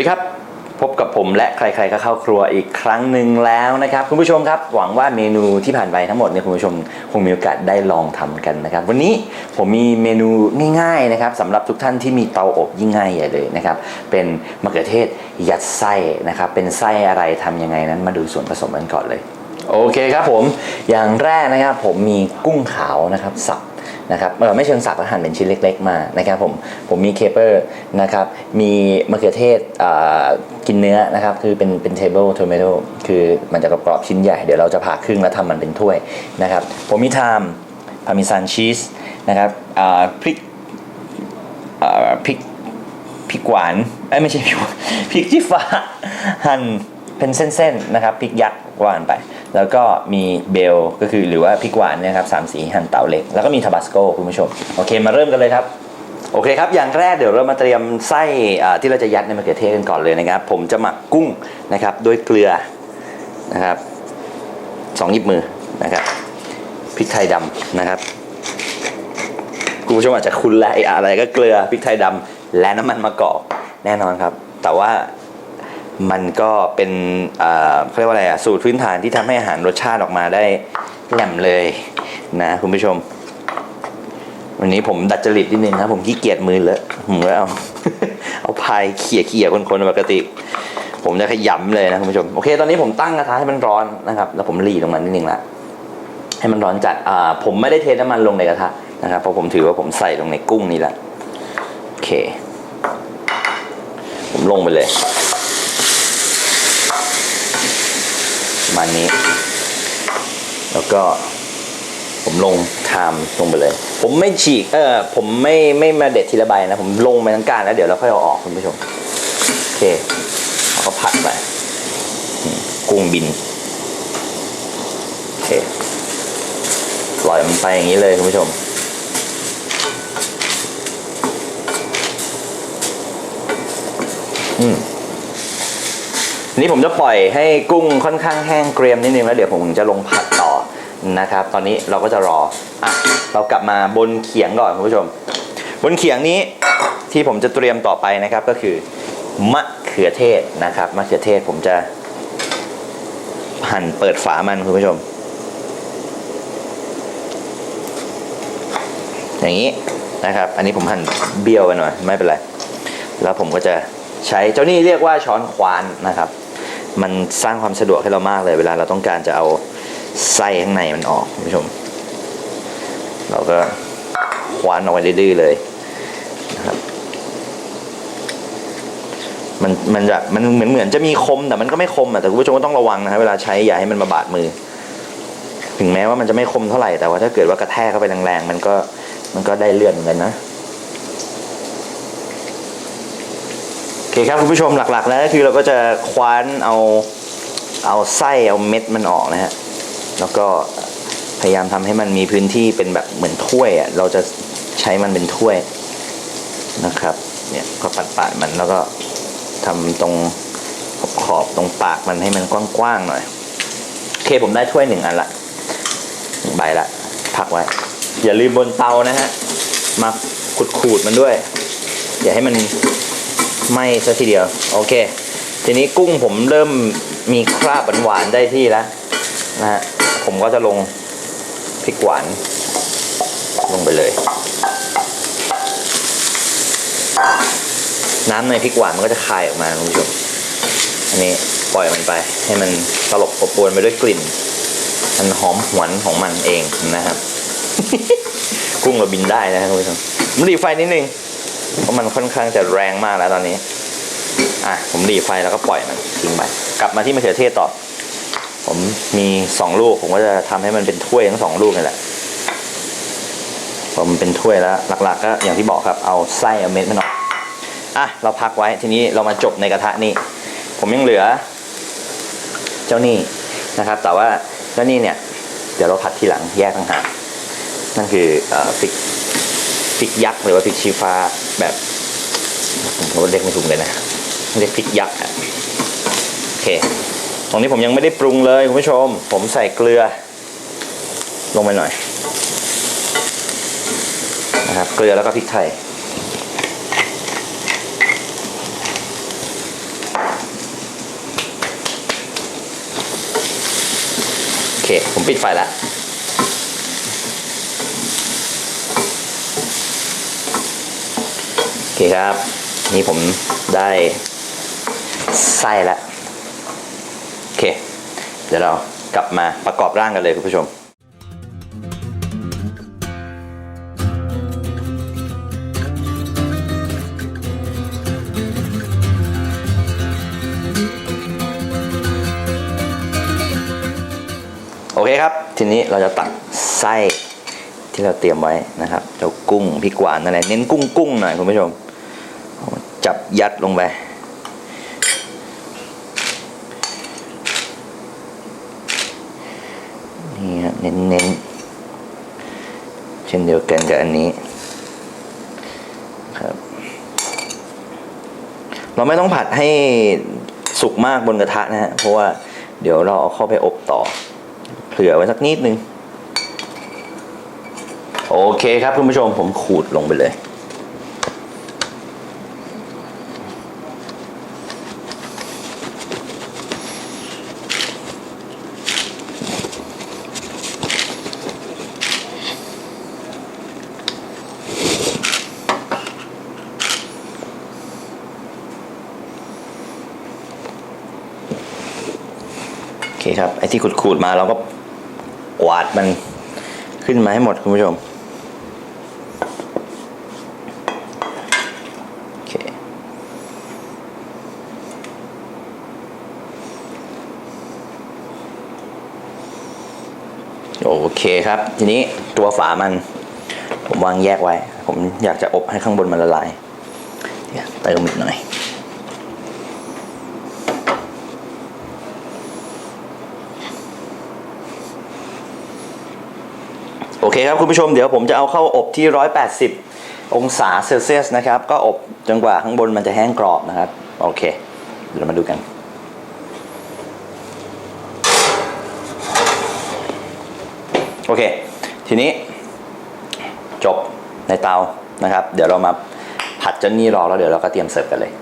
ดีครับ พบกับผมและใครๆก็เข้าครัวอีกครั้งหนึ่งแล้วนะครับ คุณผู้ชมครับ หวังว่าเมนูที่ผ่านไปทั้งหมดเนี่ยคุณผู้ชมคงมีโอกาสได้ลองทำกันนะครับ วันนี้ผมมีเมนูง่ายๆนะครับสำหรับทุกท่านที่มีเตาอบยิ่งง่ายใหญ่เลยนะครับ เป็นมะเขือเทศยัดไส้นะครับ เป็นไส้อะไรทำยังไงนั้นมาดูส่วนผสมกันก่อนเลย โอเคครับผมอย่างแรกนะครับผมมีกุ้งขาวนะครับสับ นะครับไม่เชิงสับอาหารเป็นชิ้นเล็ก ๆ มานะครับผมผมมีเคเปอร์นะครับมีมะเขือเทศกินเนื้อนะครับคือเป็นเป็นเทเบิลโทเมโตคือมันจะกรอบชิ้นใหญ่เดี๋ยวเราจะผ่าครึ่งแล้วทำมันเป็นถ้วยนะครับผมมีไทม์พาร์เมซานชีสนะครับพริกพริกพริกหวานเอ้ไม่ใช่พริกพริกชี้ฟ้าหั่น เป็นเส้นๆนะครับพริกยักษ์หวานไป แล้วก็มีเบลก็คือหรือว่าพริกหวานนะครับสามสีหั่นเตาเล็ก แล้วก็มีทาบาสโกคุณผู้ชม โอเคมาเริ่มกันเลยครับโอเคครับ อย่างแรกเดี๋ยวเรามาเตรียมไส้อ่าที่เราจะยัดในมะเขือเทศกันก่อนเลยนะครับ ผมจะหมักกุ้งนะครับด้วยเกลือนะครับสองหยิบมือนะครับพริกไทยดำนะครับคุณผู้ชมอาจจะคุ้นแล้วไอ้อะไรก็เกลือพริกไทยดำและน้ำมันมะกอกแน่นอนครับ แต่ว่า มันก็เป็นเขาเรียกว่าอะไรอะสูตรพื้นฐานที่ทำให้อาหารรสชาติออกมาได้แหลมเลยนะคุณผู้ชม วันนี้ผมดัดจริตนิดนึงครับผมขี้เกียจมือเลอะผมก็เอา เอาพายเขี่ยเขี่ยคนๆปกติ ผมจะขยำเลยนะคุณผู้ชมโอเค ตอนนี้ผมตั้งกระทะให้มันร้อนนะครับ แล้วผมรีลงมานิดนึงละให้มันร้อนจัดอ่าผมไม่ได้เทน้ำมันลงในกระทะนะครับเพราะผมถือว่าผมใส่ลงในกุ้งนี่แหละโอเค ผมลงไปเลยประ มาณนี้ แล้วก็ผมลงไทามลงไปเลย ผมไม่ฉีกเออผมไม่ไม่มาเด็ดทีละใบนะ ผมลงไปทั้งการแล้วเดี๋ยวเราค่อยเอาออกคุณผู้ชม โอเคเราก็ผัดไปกุ้งบิน โอเค ปล่อยมันไปอย่างนี้เลยคุณผู้ชมอืม นี้ผมจะปล่อยให้กุ้งค่อนข้างแห้งเกรียมนิดนึงแล้วเดี๋ยวผมจะลงผัดต่อนะครับ ตอนนี้เราก็จะรออะเรากลับมาบนเขียงก่อนคุณผู้ชม บนเขียงนี้ที่ผมจะเตรียมต่อไปนะครับก็คือมะเขือเทศนะครับมะเขือเทศผมจะหั่นเปิดฝามันคุณผู้ชม อย่างนี้นะครับ อันนี้ผมหั่นเบี้ยวไปหน่อยไม่เป็นไร แล้วผมก็จะใช้เจ้านี่เรียกว่าช้อนควานนะครับ มันสร้างความสะดวกให้เรามากเลย เวลาเราต้องการจะเอาไส้ข้างในมันออกคุณผู้ชม เราก็คว้านออกไปดื้อเลยนะครับมันมันจะมันเหมือนเหมือนจะมีคมแต่มันก็ไม่คมอะแต่คุณผู้ชมก็ต้องระวังนะครับเวลาใช้อย่าให้มันมาบาดมือ ถึงแม้ว่ามันจะไม่คมเท่าไหร่แต่ว่าถ้าเกิดว่ากระแทกเข้าไปแรงๆมันก็มันก็ได้เลื่อนเหมือนกันนะ อเคครับคุณผู้ชมหลักๆแล้วก็คือเราก็จะคว้านเอาเอาไส้เอาเม็ดมันออกนะฮะแล้วก็พยายามทำให้มันมีพื้นที่เป็นแบบเหมือนถ้วยอะเราจะใช้มันเป็นถ้วยนะครับเนี่ยก็ปัดปาดๆมันแล้วก็ทำตรงขอบๆตรงปากมันให้มันกว้างๆหน่อยโอเคผมได้ถ้วยหนึ่งอันละหนึ่งใบละพักไว้ อย่าลืมบนเตานะฮะมาขูดๆมันด้วยอย่าให้มัน ไหม้ซะทีเดียว โอเค ทีนี้กุ้งผมเริ่มมีคราบหวานๆได้ที่แล้วนะฮะผมก็จะลงพริกหวาน ลงไปเลย น้ำในพริกหวานมันก็จะคายออกมาคุณผู้ชมอันนี้ปล่อยมันไป ให้มันตลบอบอวนไปด้วยกลิ่น มันหอมหวนของมันเองนะครับ กุ้งเราบินได้นะครับคุณผู้ชมผมรีไฟนิดนึง เพราะมันค่อนข้างจะแรงมากแล้วตอนนี้ อะผมรีไฟแล้วก็ปล่อยมันทิ้งไป กลับมาที่มะเขือเทศต่อ ผมมีสองลูก ผมก็จะทำให้มันเป็นถ้วยทั้งสองลูกนี่แหละพอมันเป็นถ้วยแล้ว หลัก ๆ ก็อย่างที่บอกครับเอาไส้เอาเม็ดมันออกอะเราพักไว้ทีนี้เรามาจบในกระทะนี่ ผมยังเหลือ เจ้านี่นะครับ แต่ว่าเจ้านี่เนี่ย เดี๋ยวเราผัดทีหลังแยกต่างหากนั่นคืออ่อพริก พริกยักษ์หรือว่าพริกชีฟ้าแบบผมเรียกไม่ถูกเลยนะเรียกพริกยักษ์โอเค ตรงนี้ผมยังไม่ได้ปรุงเลยคุณผู้ชม ผมใส่เกลือ ลงไปหน่อยนะครับเกลือแล้วก็พริกไทยโอเค ผมปิดไฟแล้ว คครับ นี่ผมได้ไส้แล้วโอเค เดี๋ยวเรากลับมาประกอบร่างกันเลยคุณผู้ชมโอเคครับ ทีนี้เราจะตักไส้ที่เราเตรียมไว้นะครับเจ้ากุ้งพริกหวานนั่นแหละเน้นกุ้งกุ้งหน่อยคุณผู้ชม จับยัดลงไป นี่ฮะเน้นเน้นๆ เช่นเดียวกันกับอันนี้ครับ เราไม่ต้องผัดให้สุกมากบนกระทะนะฮะ เพราะว่าเดี๋ยวเราเอาเข้าไปอบต่อ เผื่อไว้สักนิดนึง โอเคครับคุณผู้ชมผมขูดลงไปเลย คครับไอ้ที่ขูดๆมาเราก็กวาดมันขึ้นมาให้หมดคุณผู้ชมโอเคครับ ทีนี้ตัวฝามัน ผมวางแยกไว้ ผมอยากจะอบให้ข้างบนมันละลายเติมอีกหน่อย โอเคครับคุณผู้ชมเดี๋ยวผมจะเอาเข้าอบที่ 180 องศาเซลเซียสนะครับ ก็อบจนกว่าข้างบนมันจะแห้งกรอบนะครับ โอเค เดี๋ยวมาดูกัน โอเค ทีนี้ จบในเตานะครับ เดี๋ยวเรามาผัดจนนี่รอแล้วเดี๋ยวเราก็เตรียมเสิร์ฟกันเลย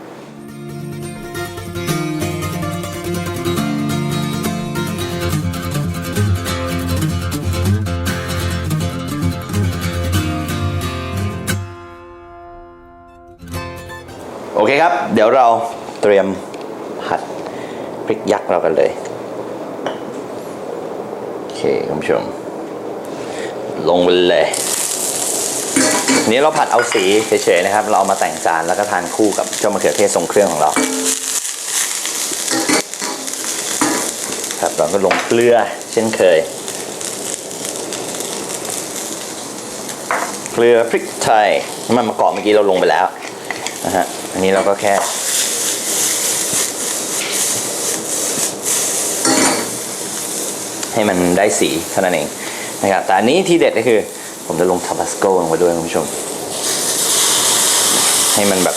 โอเคครับ เดี๋ยวเราเตรียมผัดพริกยักษ์เรากันเลย โอเคคุณผู้ชม ลงไปเลยนนี้เราผัดเอาสีเฉยๆนะครับ เราเอามาแต่งจานแล้วก็ทานคู่กับเจ้ามะเขือเทศทรงเครื่องของเรา ครับเราก็ลงเกลือเช่นเคย เกลือพริกไทยน้ำมันมะกอกเมื่อกี้เราลงไปแล้วนะฮะ อันนี้เราก็แค่ ให้มันได้สีเท่านั้นเองนะครับแต่อันนี้ที่เด็ดก็คือ ผมจะลงทาบาสโกลงไปด้วยคุณผู้ชม ให้มันแบบ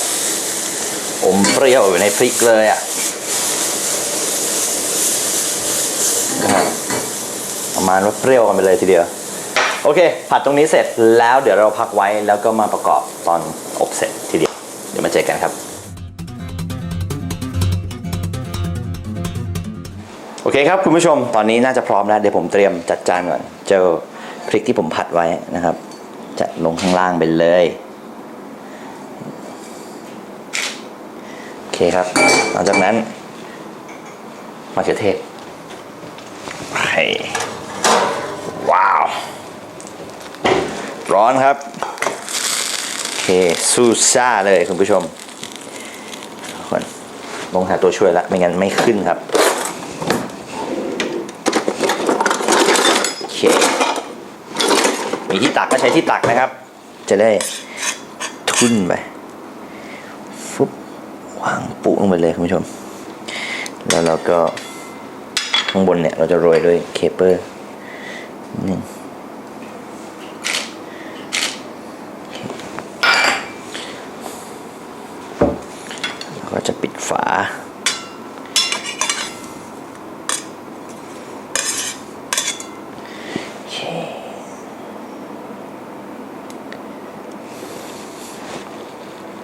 อมเปรี้ยวอยู่ในพริกเลยอะนะประมาณว่าเปรี้ยวกันไปเลยทีเดียว โอเค ผัดตรงนี้เสร็จแล้วเดี๋ยวเราพักไว้แล้วก็มาประกอบตอนอบเสร็จทีเดียว ยวมาเจอกันครับ โอเคครับคุณผู้ชมตอนนี้น่าจะพร้อมแล้ว เดี๋ยวผมเตรียมจัดจานก่อน เจอพริกที่ผมผัดไว้นะครับ จะลงข้างล่างไปเลย โอเคครับ หลังจากนั้นมะเขือเทศไปว้าว ร้อนครับ คซูซ่าเลยคุณผู้ชมลงหาตัวช่วยแล้วไม่งั้นไม่ขึ้นครับโอเคมีที่ตักก็ใช้ที่ตักนะครับ จะได้ทุ่นไปฟุบวางปุลงไปเลยคุณผู้ชม แล้วเราก็ข้างบนเนี่ย เราจะโรยด้วยเคเปอร์นิดนึง ก็จะปิดฝา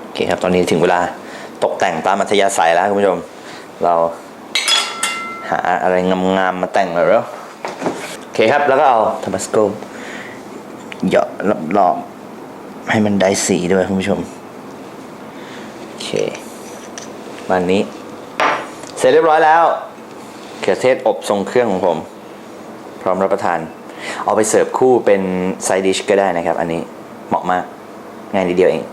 โอเคครับ ตอนนี้ถึงเวลาตกแต่งตามอัธยาศัยแล้วคุณผู้ชม เราหาอะไรงามๆมาแต่งเลยแล้วโอเคครับ แล้วก็เอาทาบาสโกเหยาะรอบๆให้มันได้สีด้วยคุณผู้ชม โอเค วันนี้ เสร็จเรียบร้อยแล้วเขือเทศอบทรงเครื่องของผม พร้อมรับประทาน เอาไปเสิร์ฟคู่เป็นไซดิชก็ได้นะครับ อันนี้เหมาะมากง่ายนิดเดียวเอง